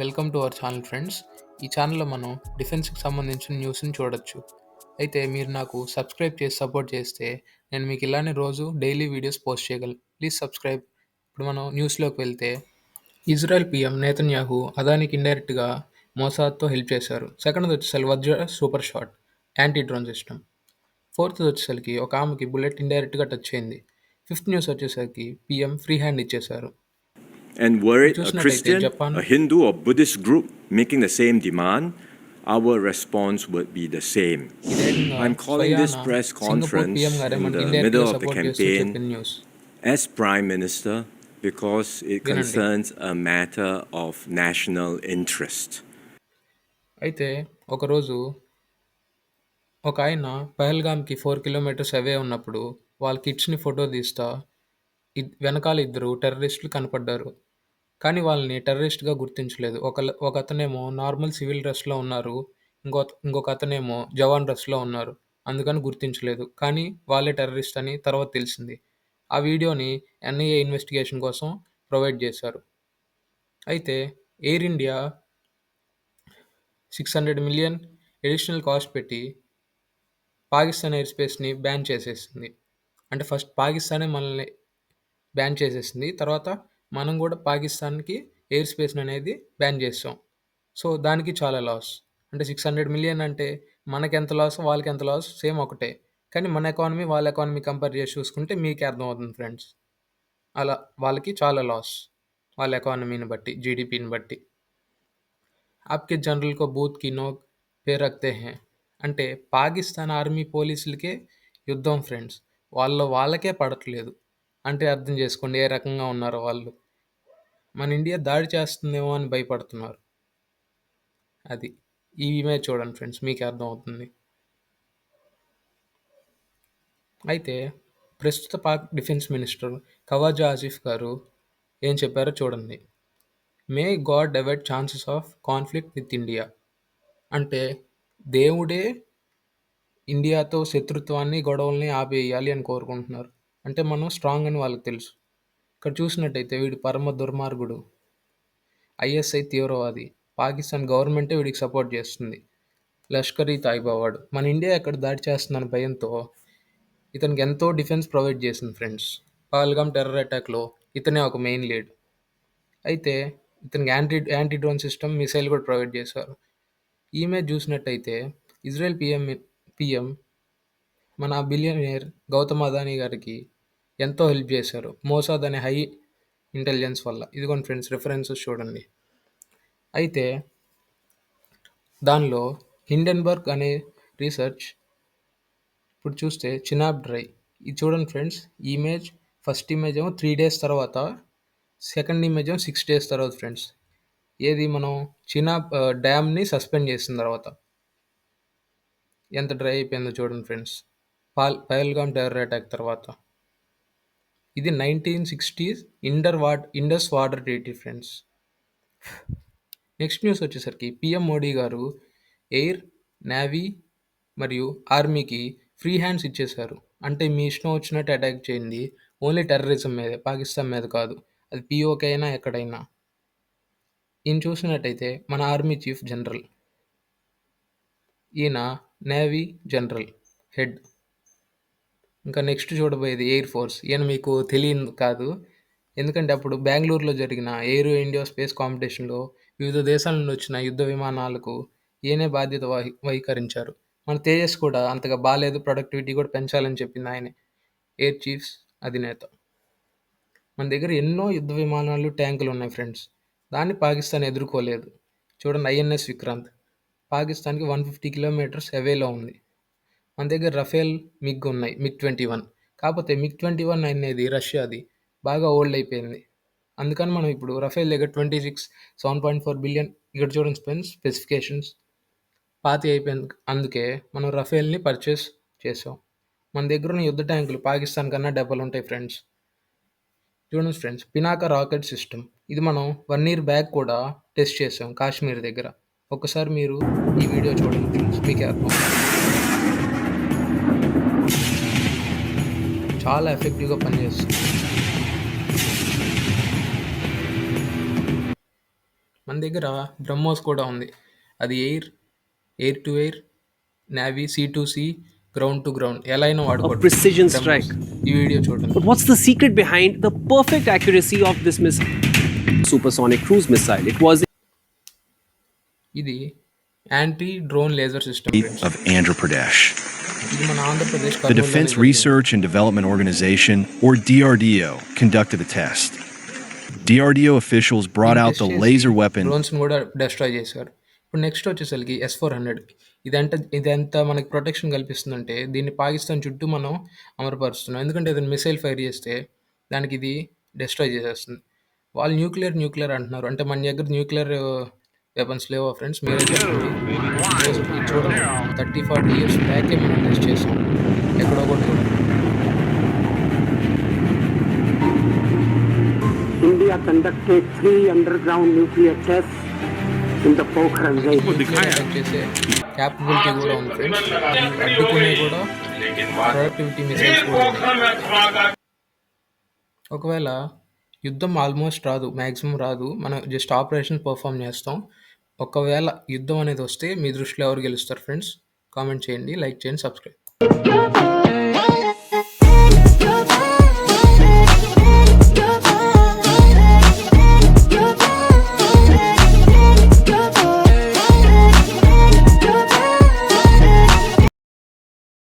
Welcome to our channel friends ఈ ఛానల్లో మనం డిఫెన్స్కి సంబంధించిన న్యూస్ని చూడొచ్చు. అయితే మీరు నాకు సబ్స్క్రైబ్ చేసి సపోర్ట్ చేస్తే నేను మీకు ఇలానే రోజు డైలీ వీడియోస్ పోస్ట్ చేయగలను. ప్లీజ్ సబ్స్క్రైబ్ ఇప్పుడు మనం న్యూస్లోకి వెళ్తే ఇజ్రాయెల్ పిఎం నేతన్యాహు అదానికి ఇండైరెక్ట్గా మోసాద్తో హెల్ప్ చేశారు. సెకండ్ వచ్చేసరికి Vajra super shot anti drone system fourth వచ్చేసరికి ఒక ఆమెకి బుల్లెట్ ఇండైరెక్ట్గా టచ్ అయింది. ఫిఫ్త్ న్యూస్ వచ్చేసరికి పిఎం ఫ్రీ హ్యాండ్ ఇచ్చేశారు. And were it a చూసినట్టయితే Christian, Japan- a Hindu, or Buddhist group making the same demand, our response would be the same. ఇదేవిధంగా I'm calling this స్వయాన press Singapore conference PM గారే in మనకి the ఇండైరెక్ట్గా middle of the support చేస్తూ campaign చెప్పిన news as Prime Minister because it వినండి. concerns a matter of national interest. అయితే ఒకరోజు ఒక ఆయన పహల్గామ్కి ఫోర్ కిలోమీటర్స్ అవే ఉన్నప్పుడు వాళ్ళ కిడ్స్ని ఫోటో తీస్తా ఇద్- వెనకాల ఇద్దరు టెర్రరిస్టులు కనపడ్డారు. కానీ వాళ్ళని టెర్రరిస్ట్గా గుర్తించలేదు. ఒక అతనేమో నార్మల్ సివిల్ డ్రెస్లో ఉన్నారు. ఇంకో ఇంకొక అతనేమో జవాన్ డ్రెస్లో ఉన్నారు. అందుకని గుర్తించలేదు. కానీ వాళ్ళే టెర్రరిస్ట్ అని తర్వాత తెలిసింది. ఆ వీడియోని ఎన్ఐఏ ఇన్వెస్టిగేషన్ కోసం ప్రొవైడ్ చేశారు. అయితే Air India six hundred million additional cost పెట్టి పాకిస్తాన్ ఎయిర్ స్పేస్ని బ్యాన్ చేసేసింది. అంటే ఫస్ట్ పాకిస్తానే మనల్ని బ్యాన్ చేసేసింది. తర్వాత మనం కూడా పాకిస్తాన్కి ఎయిర్ స్పేస్ని అనేది బ్యాన్ చేస్తాం. సో దానికి చాలా లాస్. అంటే సిక్స్ హండ్రెడ్ మిలియన్ అంటే మనకి ఎంత లాస్ వాళ్ళకి ఎంత లాస్? సేమ్ ఒకటే. కానీ మన ఎకానమీ వాళ్ళ ఎకానమీ కంపేర్ చేసి చూసుకుంటే మీకే అర్థమవుతుంది ఫ్రెండ్స్. అలా వాళ్ళకి చాలా లాస్. వాళ్ళ ఎకానమీని బట్టి జీడిపిని బట్టి. ఆప్కే జనరల్కో బూత్కి నోక్ పేరక్తే హే. అంటే పాకిస్తాన్ ఆర్మీ పోలీసులకే యుద్ధం ఫ్రెండ్స్. వాళ్ళ వాళ్ళకే పడట్లేదు. అంటే అర్థం చేసుకోండి ఏ రకంగా ఉన్నారో వాళ్ళు. మన ఇండియా దాడి చేస్తుందేమో అని భయపడుతున్నారు. అది ఈ ఇమేజ్ చూడండి ఫ్రెండ్స్ మీకే అర్థమవుతుంది. అయితే ప్రస్తుత పాక్ డిఫెన్స్ మినిస్టర్ ఖవాజా ఆసిఫ్ గారు ఏం చెప్పారో చూడండి. May God divide chances of conflict with India అంటే దేవుడే ఇండియాతో శత్రుత్వాన్ని గొడవల్ని ఆపేయాలి అని కోరుకుంటున్నారు. అంటే మనం స్ట్రాంగ్ అని వాళ్ళకి తెలుసు. ఇక్కడ చూసినట్టయితే వీడు పరమ దుర్మార్గుడు ఐఎస్ఐ తీవ్రవాది. పాకిస్తాన్ గవర్నమెంటే వీడికి సపోర్ట్ చేస్తుంది. లష్కర్ ఈ తాయిబా వాడు మన ఇండియా ఎక్కడ దాడి చేస్తుందన్న భయంతో ఇతనికి ఎంతో డిఫెన్స్ ప్రొవైడ్ చేసింది ఫ్రెండ్స్ పాల్గామ్ టెర్రర్ అటాక్లో ఇతనే ఒక మెయిన్ లీడ్ అయితే ఇతనికి anti anti drone system missile కూడా ప్రొవైడ్ చేశారు. ఈమెయిల్ చూసినట్టయితే ఇజ్రాయెల్ పిఎం పిఎం మన బిలియనియర్ గౌతమ్ అదానీ గారికి ఎంతో హెల్ప్ చేశారు. మోసాద్ అనే హై ఇంటెలిజెన్స్ వల్ల. ఇదిగోండి ఫ్రెండ్స్ రిఫరెన్సెస్ చూడండి. అయితే దానిలో హిండెన్బర్గ్ అనే రీసెర్చ్ ఇప్పుడు చూస్తే చినాబ్ డ్రై. ఇది చూడండి ఫ్రెండ్స్ ఇమేజ్ ఫస్ట్ ఇమేజ్ ఏమో త్రీ డేస్ తర్వాత సెకండ్ ఇమేజ్ ఏమో సిక్స్ డేస్ తర్వాత ఫ్రెండ్స్ ఏది మనం చినాబ్ డ్యామ్ని సస్పెండ్ చేసిన తర్వాత. ఎంత డ్రై అయిపోయిందో చూడండి ఫ్రెండ్స్ పాల్ పహల్గామ్ టెర్రర్ అటాక్ తర్వాత. ఇది nineteen sixties ఇండర్ what Indus water treaty friends. Next news వచ్చేసరికి PM Modi garu air navy మరియు ఆర్మీకి ఫ్రీ హ్యాండ్స్ ఇచ్చేశారు. అంటే మీ ఇష్టం వచ్చినట్టు అటాక్ చేయండి. ఓన్లీ టెర్రరిజం మీదే పాకిస్తాన్ మీద కాదు. అది పిఓకే అయినా ఎక్కడైనా. ఈయన చూసినట్టయితే మన ఆర్మీ చీఫ్ జనరల్. ఈయన నేవీ జనరల్ హెడ్. ఇంకా నెక్స్ట్ చూడబోయేది ఎయిర్ ఫోర్స్ ఈయన మీకు తెలియదు కాదు. ఎందుకంటే అప్పుడు బెంగళూరులో జరిగిన ఎయిర్ ఇండియా స్పేస్ కాంపిటీషన్లో వివిధ దేశాల నుండి వచ్చిన యుద్ధ విమానాలకు ఈయనే బాధ్యత వహి వహీకరించారు. మన తేజస్ కూడా అంతగా బాగాలేదు ప్రొడక్టివిటీ కూడా పెంచాలని చెప్పింది ఆయనే. ఎయిర్ చీఫ్స్ అధినేత. మన దగ్గర ఎన్నో యుద్ధ విమానాలు ట్యాంకులు ఉన్నాయి ఫ్రెండ్స్ దాన్ని పాకిస్తాన్ ఎదుర్కోలేదు. చూడండి ఐఎన్ఎస్ విక్రాంత్. పాకిస్తాన్కి వన్ ఫిఫ్టీ కిలోమీటర్స్ అవేలో ఉంది. మన దగ్గర రఫేల్ మిగ్ ఉన్నాయి మిగ్ ట్వంటీ వన్. కాకపోతే మిగ్ ట్వంటీ వన్ అనేది రష్యాది బాగా ఓల్డ్ అయిపోయింది. అందుకని మనం ఇప్పుడు రఫేల్ దగ్గర twenty six seven point four billion ఇక్కడ చూడండి స్పెన్స్ స్పెసిఫికేషన్స్ పాతి అయిపోయింది. అందుకే మనం రఫేల్ని పర్చేస్ చేసాం. మన దగ్గర ఉన్న యుద్ధ ట్యాంకులు పాకిస్తాన్ కన్నా డబ్బులు ఉంటాయి ఫ్రెండ్స్ చూడండి ఫ్రెండ్స్ పినాక రాకెట్ సిస్టమ్ ఇది మనం వన్ ఇయర్ బ్యాక్ కూడా టెస్ట్ చేసాం కాశ్మీర్ దగ్గర. ఒకసారి మీరు ఈ వీడియో చూడండి ఫ్రెండ్స్ మీకు అర్థం చాలా ఎఫెక్టివ్గా పనిచేస్తుంది. మన దగ్గర బ్రహ్మోస్ కూడా ఉంది. అది air air to air navy sea to sea ground to ground ఎలా అయినా వాడుకో ప్రిసిజన్ స్ట్రైక్ ఈ వీడియో చూడండి. But what's the secret behind the perfect accuracy of this miss supersonic cruise missile it was ఇది anti drone laser system of Andhra Pradesh The కర్నూలులోనే Defense జరిగింది. Research and Development Organization, or DRDO, conducted the test. DRDO officials brought out the laser weapon. Drones కూడా destroy చేశారు ఇప్పుడు next వచ్చేసరికి S four hundred ఇదంటే ఇదంతా మనకి protection కల్పిస్తుందంటే దీన్ని పాకిస్తాన్ చుట్టూ మనం అమరపరుస్తున్నాం ఎందుకంటే ఏదైనా మిసైల్ ఫైర్ చేస్తే దానికి ఇది డెస్ట్రాయ్ చేసేస్తుంది. వాళ్ళు న్యూక్లియర్ న్యూక్లియర్ అంటున్నారు. అంటే మన దగ్గర న్యూక్లియర్ వెపన్స్ లేవా ఫ్రెండ్స్ మీరే చెప్పండి. చూడండి. థర్టీ ఫార్టీ ఇయర్స్ బ్యాకే మనం టెస్ట్ చేసాం. ఎక్కడో కూడా India conducted three underground nuclear tests in the Pokhran చేసే. క్యాపబిలిటీ కూడా ఉంది ఫ్రెండ్స్ అడ్డుకునే కూడా. ప్రొడక్టివిటీ మిసైల్స్ కూడా ఒకవేళ యుద్ధం ఆల్మోస్ట్ రాదు మ్యాక్సిమం రాదు. మనం జస్ట్ ఆపరేషన్ పర్ఫామ్ చేస్తాం. ఒకవేళ యుద్ధం అనేది వస్తే మీ దృష్టిలో ఎవరు గెలుస్తారు ఫ్రెండ్స్ కామెంట్ చేయండి లైక్ చేయండి సబ్స్క్రైబ్